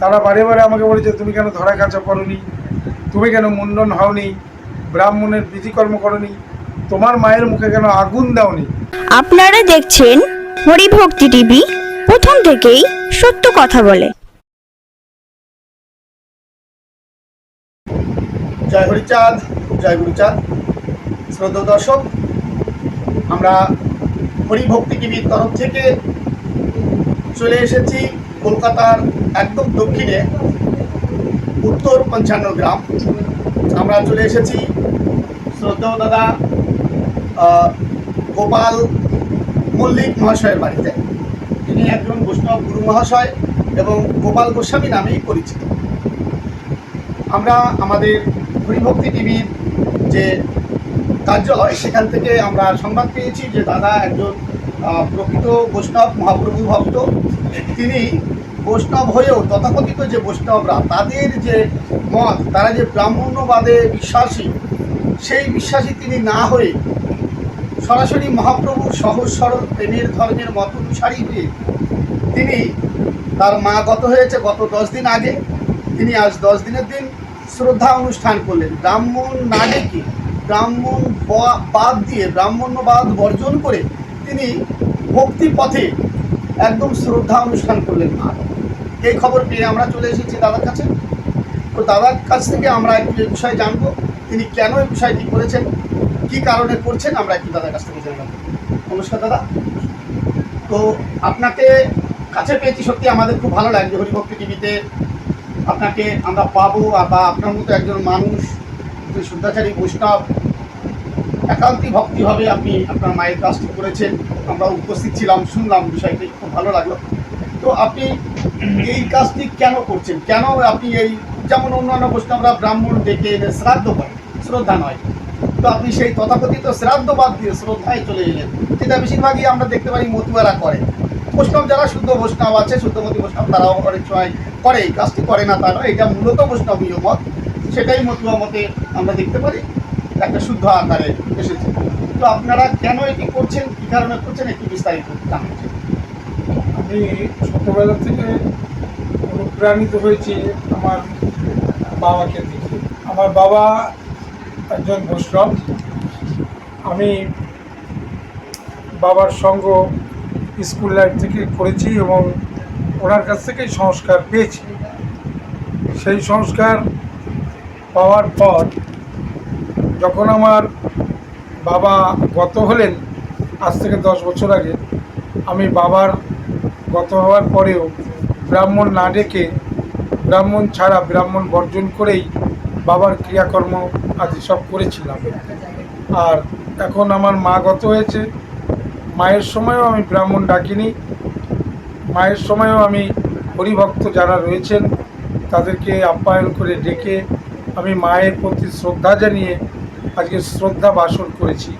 তারা বারে বারে আমাকে বলেছে তুমি কেন ধরা কাছা করনি তুমি কেন মুন্ডন হওনি? ব্রাহ্মণের বিধিকর্ম করনি? তোমার মায়ের মুখে কেন আগুন দাওনি? আপনারা দেখছেন হরিভক্তি টিভি প্রথম থেকেই সত্য কথা বলে। জয় হরিচাঁদ জয় গুরুচাঁদ। শ্রদ্ধা দর্শক আমরা হরিভক্তি টিভির তরফ থেকে চলে এসেছি। কলকাতার একদম দক্ষিণে উত্তর পঞ্চান্ন গ্রাম। আমরা চলে এসেছি শ্রদ্ধেয় দাদা গোপাল মল্লিক মহাশয়ের বাড়িতে। তিনি একজন বৈষ্ণব গুরু মহাশয় এবং গোপাল গোস্বামী নামেই পরিচিত। আমরা আমাদের হরিভক্তি টিভির যে কার্যালয়, সেখান থেকে আমরা সংবাদ পেয়েছি যে দাদা একজন প্রকৃত বৈষ্ণব মহাপ্রভু ভক্ত। তিনি বৈষ্ণব হয়েও তথাকথিত যে বৈষ্ণবরা, তাদের যে মত, তারা যে ব্রাহ্মণ্যবাদে বিশ্বাসী, সেই বিশ্বাসী তিনি না হয়ে সরাসরি মহাপ্রভুর সহজ সরল প্রেমের ধর্মের মত অনুসারী হয়ে তিনি তার মা গত হয়েছে গত দশ দিন আগে। তিনি আজ দশ দিনের দিন শ্রদ্ধা অনুষ্ঠান করলেন। ব্রাহ্মণ না ডেকে, ব্রাহ্মণ বাদ দিয়ে, ব্রাহ্মণ্যবাদ বর্জন করে তিনি ভক্তি পথে একদম শ্রদ্ধা অনুষ্ঠান করলেন মা। এই খবর পেয়ে আমরা চলে এসেছি দাদার কাছে। তো দাদার কাছ থেকে আমরা একটু এই বিষয়ে জানব, তিনি কেন এই বিষয়টি করেছেন, কি কারণে করছেন, আমরা একটু দাদার কাছ থেকে জানব নমস্কার দাদা। তো আপনাকে কাছে পেয়েছি সত্যি, আমাদের খুব ভালো লাগছে। হরিভক্তি টিভিতে আপনাকে আমরা পাবো বা আপনার মতো একজন মানুষ শুদ্ধাচারী বৈষ্ণব, একান্তি ভক্তিভাবে আপনি আপনার মায়ের কাজটি করেছেন। আমরা উপস্থিত ছিলাম, শুনলাম বিষয়টি, খুব ভালো লাগল। তো আপনি এই কাজটি কেন করছেন? কেন আপনি এই যেমন অন্যান্য বৈষ্ণবরা ব্রাহ্মণ ডেকে এনে শ্রাদ্ধ করে, শ্রদ্ধা নয়। তো আপনি সেই তথাকথিত শ্রাদ্ধ বাদ দিয়ে শ্রদ্ধায় চলে এলেন। যেটা বেশিরভাগই আমরা দেখতে পারি মতুয়ারা করে। বৈষ্ণব যারা শুদ্ধ বৈষ্ণব আছে, শুদ্ধমতী বৈষ্ণব তারাও অনেক সময় করে, এই কাজটি করে না তারা। এটা মূলত বৈষ্ণবীয় মত। সেটাই মতুয়া মতে আমরা দেখতে পারি। একটা শুদ্ধ আকারে এসেছে। তো আপনারা কেন এটি করছেন, কী কারণে করছেন, একটু বিস্তারিত চাই। আমি ছোটবেলা থেকে অনুপ্রাণিত হয়েছি আমার বাবাকে দেখে। আমার বাবা একজন বৈষ্ণব। আমি বাবার সঙ্গ স্কুল লাইফ থেকে করেছি এবং ওনার কাছ থেকেই সংস্কার পেয়েছি। সেই সংস্কার পাওয়ার পর যখন আমার বাবা গত হলেন, আজ থেকে দশ বছর আগে, আমি বাবার গত হওয়ার পরেও ব্রাহ্মণ না ডেকে ব্রাহ্মণ ছাড়া ব্রাহ্মণ বর্জন করেই বাবার ক্রিয়াকর্ম আদি সব করেছিলাম। আর এখন আমার মা গত হয়েছে। মায়ের সময়ও আমি ব্রাহ্মণ ডাকিনি। মায়ের সময়ও আমি হরিভক্ত যারা রয়েছেন, তাদেরকে আপ্যায়ন করে ডেকে আমি মায়ের প্রতি শ্রদ্ধা জানিয়ে আজকে শ্রদ্ধা বাসন করেছি।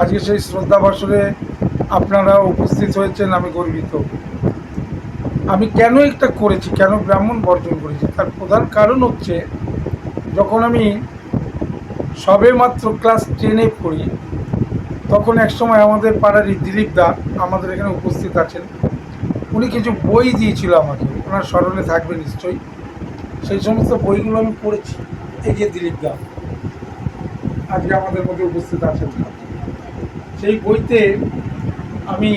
আজকে সেই শ্রদ্ধা বাসরে আপনারা উপস্থিত হয়েছেন, আমি গর্বিত। আমি কেন একটা করেছি, কেন ব্রাহ্মণ বর্জন করেছি? তার প্রধান কারণ হচ্ছে, যখন আমি সবে মাত্র ক্লাস টেনে পড়ি, তখন এক সময় আমাদের পাড়ারই দিলীপ দা আমাদের এখানে উপস্থিত আছেন। উনি কিছু বই দিয়েছিল আমাকে, ওনার স্মরণে থাকবে নিশ্চয়ই। সেই সমস্ত বইগুলো আমি পড়েছি, এই যে দিলীপ দা। আজকে আমাদের মধ্যে উপস্থিত আছেন। সেই বইতে আমি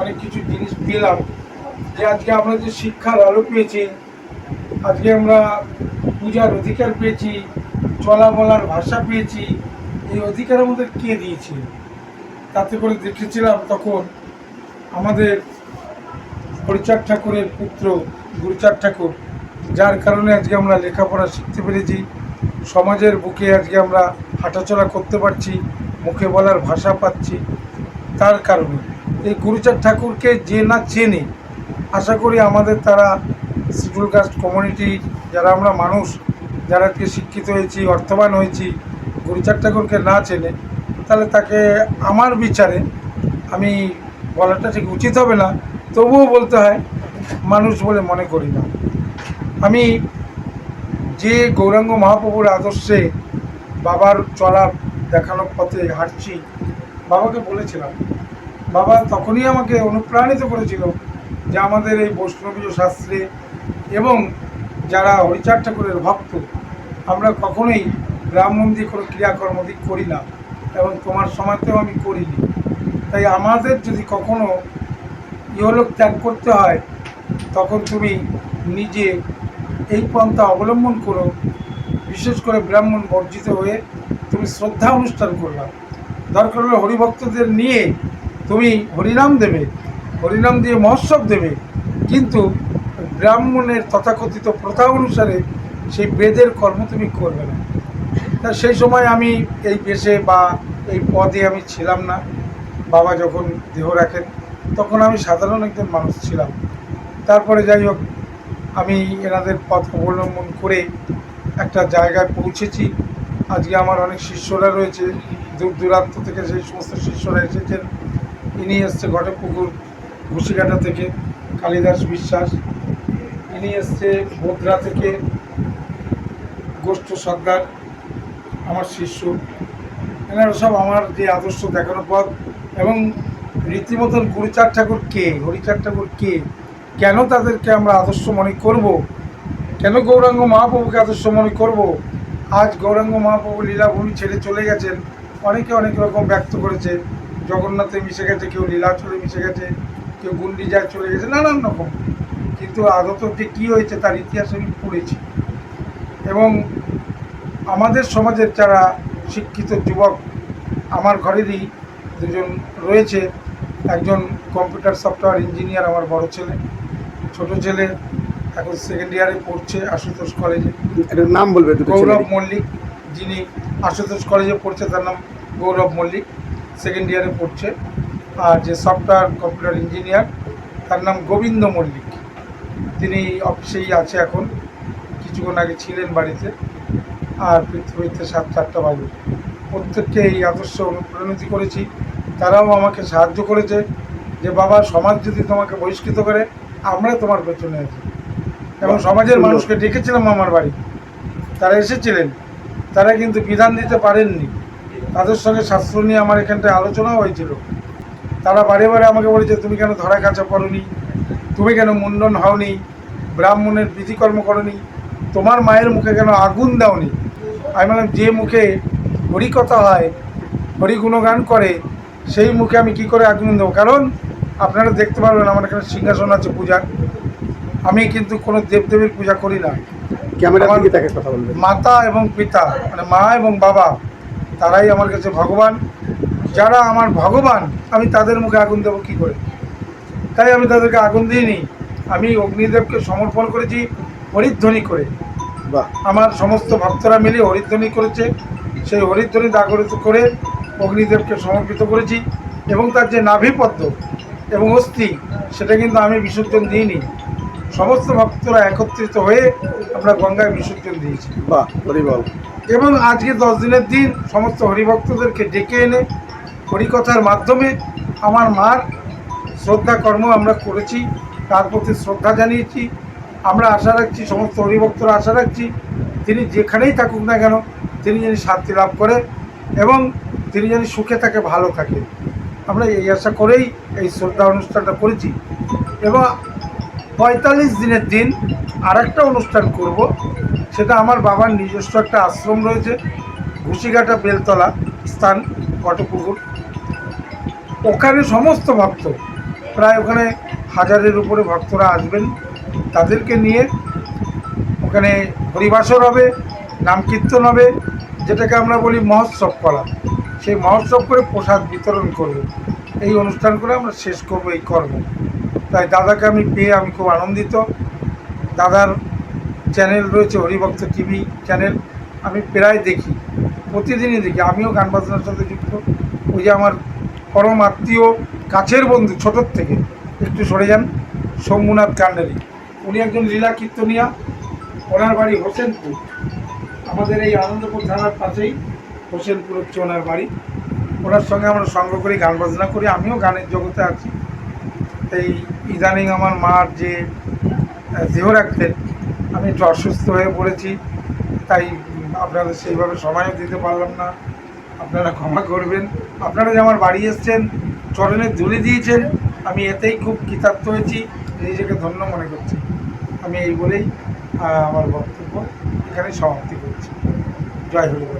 অনেক কিছু জিনিস পেলাম যে আজকে আমরা যে শিক্ষার আলো পেয়েছি, আজকে আমরা পূজার অধিকার পেয়েছি, চলা বলার ভাষা পেয়েছি, এই অধিকার আমাদের কে দিয়েছে? তাতে করে দেখেছিলাম তখন আমাদের হরিচাঁদ ঠাকুরের পুত্র গুরুচাঁদ ঠাকুর, যার কারণে আজকে আমরা লেখাপড়া শিখতে পেরেছি, সমাজের বুকে আজকে আমরা হাঁটাচলা করতে পারছি, মুখে বলার ভাষা পাচ্ছি তার কারণে। এই গুরুচাঁদ ঠাকুরকে যে না চেনে, আশা করি আমাদের তারা শিডিউল কাস্ট কমিউনিটির যারা আমরা মানুষ, যারা আজকে শিক্ষিত হয়েছি, অর্থবান হয়েছি, গুরুচাঁদ ঠাকুরকে না চেনে, তাহলে তাকে আমার বিচারে আমি বলাটা ঠিক উচিত হবে না। তবুও বলতে হয়, মানুষ বলে মনে করি না। আমি যে গৌরাঙ্গ মহাপ্রভুর আদর্শে বাবার চলা দেখানো পথে হাঁটছি বাবাকে বলেছিলাম। বাবা তখনই আমাকে অনুপ্রাণিত করেছিল যে আমাদের এই বৈষ্ণবীয় শাস্ত্রে এবং যারা হরিচাঁদ ঠাকুরের ভক্ত, আমরা কখনোই রাম মন্দির কোনো ক্রিয়াকর্ম দিক করি না এবং তোমার সময়তেও আমি করিনি। তাই আমাদের যদি কখনো ইহলোক ত্যাগ করতে হয়, তখন তুমি নিজে এই পন্থা অবলম্বন করো। বিশেষ করে ব্রাহ্মণ বর্জিত হয়ে তুমি শ্রদ্ধা অনুষ্ঠান করবা। দরকার হলে হরিভক্তদের নিয়ে তুমি হরিনাম দেবে, হরিনাম দিয়ে মহোৎসব দেবে। কিন্তু ব্রাহ্মণের তথাকথিত প্রথা অনুসারে সেই বেদের কর্ম তুমি করবে না। তা সেই সময় আমি এই পেশে বা এই পদে আমি ছিলাম না। বাবা যখন দেহ রাখেন, তখন আমি সাধারণ একজন মানুষ ছিলাম। তারপরে যাই হোক, আমি এনাদের পথ অবলম্বন করে একটা জায়গায় পৌঁছেছি। আজকে আমার অনেক শিষ্যরা রয়েছে। দূর দূরান্ত থেকে সেই সমস্ত শিষ্যরা এসেছেন। ইনি এসছে ঘটপুকুর ঘুষিঘাটা থেকে, কালিদাস বিশ্বাস। ইনি এসছে বোদরা থেকে, গোষ্ঠ সর্দার, আমার শিষ্য। এনারা সব আমার যে আদর্শ দেখানো পথ এবং রীতিমতন গুরুচাঁদ ঠাকুর কে, হরিচার ঠাকুর কে, কেন তাদেরকে আমরা আদর্শ মনে করব? কেন গৌরাঙ্গ মহাপ্রভুকে আদর্শ মনে করব? আজ গৌরাঙ্গ মহাপ্রভু লীলাভূমি ছেড়ে চলে গেছেন। অনেকে অনেক রকম ব্যক্ত করেছে। জগন্নাথে মিশে গেছে কেউ লীলাচলে মিশে গেছে কেউ গুন্ডিজায় চলে গেছে নানান রকম। কিন্তু আদত যে কী হয়েছে তার ইতিহাস আমি পড়েছি। এবং আমাদের সমাজের যারা শিক্ষিত যুবক আমার ঘরেরই দুজন রয়েছে। একজন কম্পিউটার সফটওয়্যার ইঞ্জিনিয়ার আমার বড় ছেলে। ছোট ছেলে এখন সেকেন্ড ইয়ারে পড়ছে আশুতোষ কলেজে নাম বলবে গৌরব মল্লিক যিনি আশুতোষ কলেজে পড়ছে তার নাম গৌরব মল্লিক সেকেন্ড ইয়ারে পড়ছে। আর যে সফটওয়্যার কম্পিউটার ইঞ্জিনিয়ার তার নাম গোবিন্দ মল্লিক। তিনি অফিসেই আছে এখন কিছুক্ষণ আগে ছিলেন বাড়িতে আর পৃথিবীতে সাত চারটা বাবু প্রত্যেককে এই আদর্শ অনুপ্রাণিত করেছি। তারাও আমাকে সাহায্য করেছে যে বাবা সমাজ যদি তোমাকে বহিষ্কৃত করে আমরা তোমার পেছনে আছি। এবং সমাজের মানুষকে ডেকেছিলাম আমার বাড়ি। তারা এসেছিলেন। তারা কিন্তু বিধান দিতে পারেননি। তাদের সঙ্গে শাস্ত্র নিয়ে আমার এখানটায় আলোচনাও হয়েছিল। তারা বারে বারে আমাকে বলেছে, তুমি কেন ধরা কাছা করনি তুমি কেন মুন্ডন হওনি? ব্রাহ্মণের বিধিকর্ম করনি? তোমার মায়ের মুখে কেন আগুন দাওনি? আমি বললাম, যে মুখে হরিকথা হয়, হরি গুণগান করে, সেই মুখে আমি কি করে আগুন দেবো? কারণ আপনারা দেখতে পারবেন আমার এখানে সিংহাসন আছে পূজা আমি কিন্তু কোনো দেবদেবীর পূজা করি না। ক্যামেরার আমার- দিকে তাকে কথা বলবেন। মাতা এবং পিতা মানে মা এবং বাবা তারাই আমার কাছে ভগবান। যারা আমার ভগবান আমি তাদের মুখে আগুন দেবো কী করে? তাই আমি তাদেরকে আগুন দিইনি। আমি অগ্নিদেবকে সমর্পণ করেছি হরিধ্বনি করে। বা আমার সমস্ত ভক্তরা মিলে হরিধ্বনি করেছে। সেই হরিধ্বনি জাগরিত করে অগ্নিদেবকে সমর্পিত করেছি এবং তার যে নাভিপদ্ম এবং অস্থি সেটা কিন্তু আমি বিসর্জন দিইনি। সমস্ত ভক্তরা একত্রিত হয়ে আমরা গঙ্গায় বিসর্জন দিয়েছি। বাহ হরিবল এবং আজকে দশ দিনের দিন সমস্ত হরিভক্তদেরকে ডেকে এনে হরিকথার মাধ্যমে আমার মার শ্রদ্ধা কর্ম আমরা করেছি তার প্রতি শ্রদ্ধা জানিয়েছি। আমরা আশা রাখছি সমস্ত হরিভক্তরা আশা রাখছি তিনি যেখানেই থাকুক না কেন তিনি যেন শান্তি লাভ করে এবং তিনি যেন সুখে থাকে ভালো থাকে। আমরা এই আশা করেই এই শ্রদ্ধা অনুষ্ঠানটা করেছি। এবং পঁয়তাল্লিশ দিনের দিন আরেকটা অনুষ্ঠান করব। সেটা আমার বাবার নিজস্ব একটা আশ্রম রয়েছে, ঘুষিঘাটা বেলতলা, স্থান কটপুকুর ওখানে সমস্ত ভক্ত, প্রায় ওখানে হাজারের উপরে ভক্তরা আসবেন। তাদেরকে নিয়ে ওখানে হরিবাসর হবে, নাম কীর্তন হবে, যেটাকে আমরা বলি মহোৎসব করা সেই মহোৎসব করে প্রসাদ বিতরণ করব। এই অনুষ্ঠান করে আমরা শেষ করব, এই কর্ম। তাই দাদাকে আমি পেয়ে আমি খুব আনন্দিত। দাদার চ্যানেল রয়েছে হরিভক্ত টিভি চ্যানেল আমি প্রায় দেখি, প্রতিদিনই দেখি। আমিও গান বাজনার সাথে যুক্ত। ওই যে আমার পরম আত্মীয়, কাছের বন্ধু, ছোটোর থেকে। একটু সরে যান, শম্ভুনাথ কান্ডারি। উনি একজন লীলা কীর্তনিয়া। ওনার বাড়ি হোসেনপুর। আমাদের এই আনন্দপুর থানার পাশেই হোসেনপুর হচ্ছে ওনার বাড়ি। ওনার সঙ্গে আমরা সঙ্গ করি গান বাজনা করি। আমিও গানের জগতে আছি। এই ইদানিং আমার মার যে দেহ রাখতেন আমি একটু অসুস্থ হয়ে পড়েছি, তাই আপনাদের সেইভাবে সময়ও দিতে পারলাম না। আপনারা ক্ষমা করবেন। আপনারা যে আমার বাড়ি এসছেন, চরণে ধুলে দিয়েছেন, আমি এতেই খুব কৃতার্থ হয়েছি, নিজেকে ধন্য মনে করছি। আমি এই বলেই আমার বক্তব্য এখানে সমাপ্তি করছি। জয় হরিবল